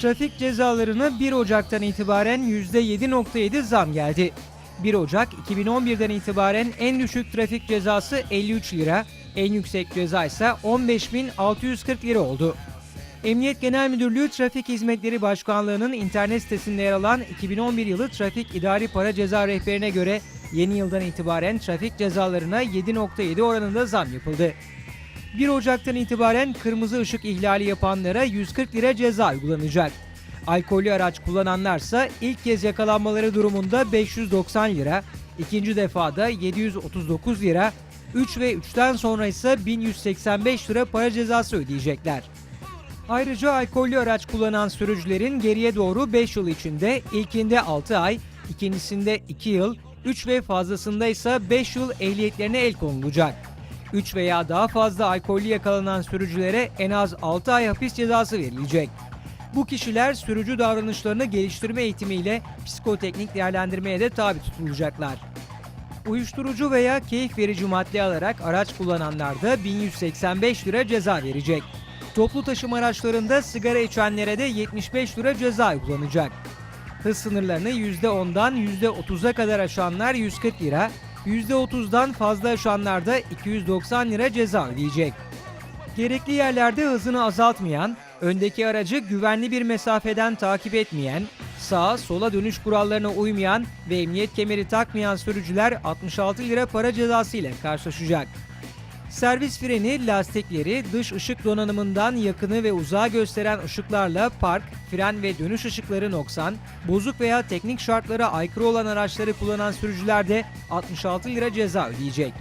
Trafik cezalarına 1 Ocak'tan itibaren %7.7 zam geldi. 1 Ocak 2011'den itibaren en düşük trafik cezası 53 lira, en yüksek ceza ise 15.640 lira oldu. Emniyet Genel Müdürlüğü Trafik Hizmetleri Başkanlığı'nın internet sitesinde yer alan 2011 yılı trafik idari para ceza rehberine göre yeni yıldan itibaren trafik cezalarına 7.7 oranında zam yapıldı. 1 Ocak'tan itibaren kırmızı ışık ihlali yapanlara 140 lira ceza uygulanacak. Alkollü araç kullananlarsa ilk kez yakalanmaları durumunda 590 lira, ikinci defada 739 lira, 3 ve 3'ten sonra ise 1185 lira para cezası ödeyecekler. Ayrıca alkollü araç kullanan sürücülerin geriye doğru 5 yıl içinde ilkinde 6 ay, ikincisinde 2 yıl, 3 ve fazlasında ise 5 yıl ehliyetlerine el konulacak. 3 veya daha fazla alkollü yakalanan sürücülere en az 6 ay hapis cezası verilecek. Bu kişiler sürücü davranışlarını geliştirme eğitimiyle psikoteknik değerlendirmeye de tabi tutulacaklar. Uyuşturucu veya keyif verici madde alarak araç kullananlar da 1185 lira ceza verecek. Toplu taşıma araçlarında sigara içenlere de 75 lira ceza uygulanacak. Hız sınırlarını %10'dan %30'a kadar aşanlar 140 lira, %30'dan fazla aşanlar da 290 lira ceza ödeyecek. Gerekli yerlerde hızını azaltmayan, öndeki aracı güvenli bir mesafeden takip etmeyen, sağa sola dönüş kurallarına uymayan ve emniyet kemeri takmayan sürücüler 66 lira para cezası ile karşılaşacak. Servis freni, lastikleri, dış ışık donanımından yakını ve uzağı gösteren ışıklarla park, fren ve dönüş ışıkları noksan, bozuk veya teknik şartlara aykırı olan araçları kullanan sürücüler de 66 lira ceza ödeyecek.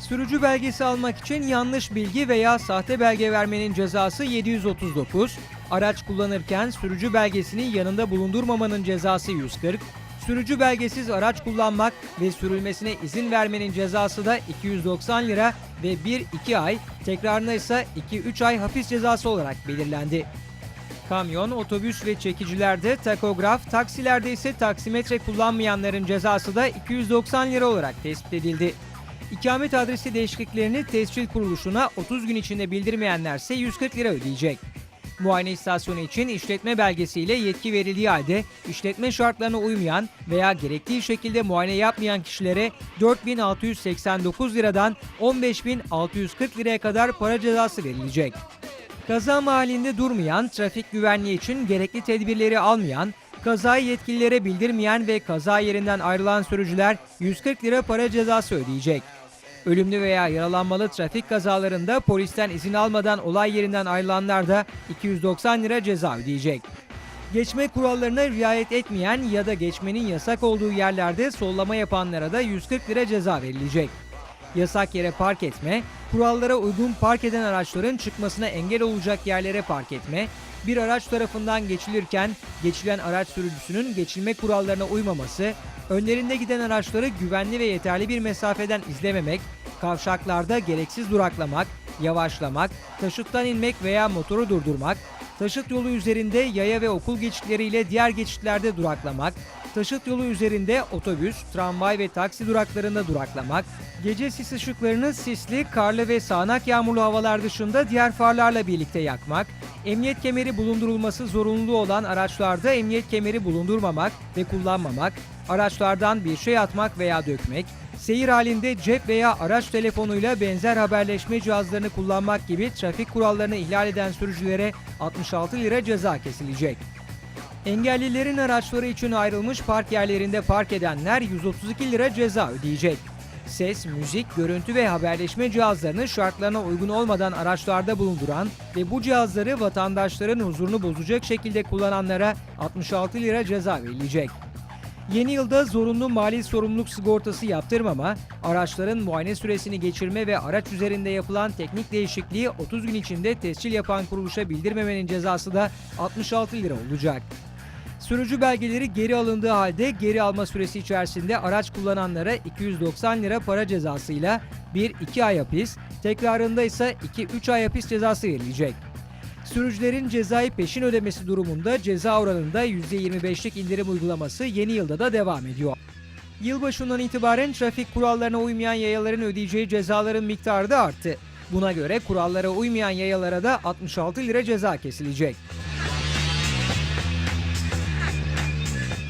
Sürücü belgesi almak için yanlış bilgi veya sahte belge vermenin cezası 739, araç kullanırken sürücü belgesini yanında bulundurmamanın cezası 140, sürücü belgesiz araç kullanmak ve sürülmesine izin vermenin cezası da 290 lira ve 1-2 ay, tekrarına ise 2-3 ay hapis cezası olarak belirlendi. Kamyon, otobüs ve çekicilerde takograf, taksilerde ise taksimetre kullanmayanların cezası da 290 lira olarak tespit edildi. İkamet adresi değişikliklerini tescil kuruluşuna 30 gün içinde bildirmeyenlerse 140 lira ödeyecek. Muayene istasyonu için işletme belgesiyle yetki verildiği halde işletme şartlarına uymayan veya gerektiği şekilde muayene yapmayan kişilere 4689 liradan 15640 liraya kadar para cezası verilecek. Kaza mahallinde durmayan, trafik güvenliği için gerekli tedbirleri almayan, kazayı yetkililere bildirmeyen ve kaza yerinden ayrılan sürücüler 140 lira para cezası ödeyecek. Ölümlü veya yaralanmalı trafik kazalarında polisten izin almadan olay yerinden ayrılanlar da 290 lira ceza ödeyecek. Geçme kurallarına riayet etmeyen ya da geçmenin yasak olduğu yerlerde sollama yapanlara da 140 lira ceza verilecek. Yasak yere park etme, kurallara uygun park eden araçların çıkmasına engel olacak yerlere park etme, bir araç tarafından geçilirken geçilen araç sürücüsünün geçilme kurallarına uymaması, önlerinde giden araçları güvenli ve yeterli bir mesafeden izlememek, kavşaklarda gereksiz duraklamak, yavaşlamak, taşıttan inmek veya motoru durdurmak, taşıt yolu üzerinde yaya ve okul geçitleriyle diğer geçitlerde duraklamak, taşıt yolu üzerinde otobüs, tramvay ve taksi duraklarında duraklamak, gece sis ışıklarını sisli, karlı ve sağanak yağmurlu havalar dışında diğer farlarla birlikte yakmak, emniyet kemeri bulundurulması zorunlu olan araçlarda emniyet kemeri bulundurmamak ve kullanmamak, araçlardan bir şey atmak veya dökmek, seyir halinde cep veya araç telefonuyla benzer haberleşme cihazlarını kullanmak gibi trafik kurallarını ihlal eden sürücülere 66 lira ceza kesilecek. Engellilerin araçları için ayrılmış park yerlerinde park edenler 132 lira ceza ödeyecek. Ses, müzik, görüntü ve haberleşme cihazlarını şartlarına uygun olmadan araçlarda bulunduran ve bu cihazları vatandaşların huzurunu bozacak şekilde kullananlara 66 lira ceza verilecek. Yeni yılda zorunlu mali sorumluluk sigortası yaptırmama, araçların muayene süresini geçirme ve araç üzerinde yapılan teknik değişikliği 30 gün içinde tescil yapan kuruluşa bildirmemenin cezası da 66 lira olacak. Sürücü belgeleri geri alındığı halde geri alma süresi içerisinde araç kullananlara 290 lira para cezasıyla 1-2 ay hapis, tekrarında ise 2-3 ay hapis cezası verilecek. Sürücülerin cezayı peşin ödemesi durumunda ceza oranında %25'lik indirim uygulaması yeni yılda da devam ediyor. Yılbaşından itibaren trafik kurallarına uymayan yayaların ödeyeceği cezaların miktarı da arttı. Buna göre kurallara uymayan yayalara da 66 lira ceza kesilecek.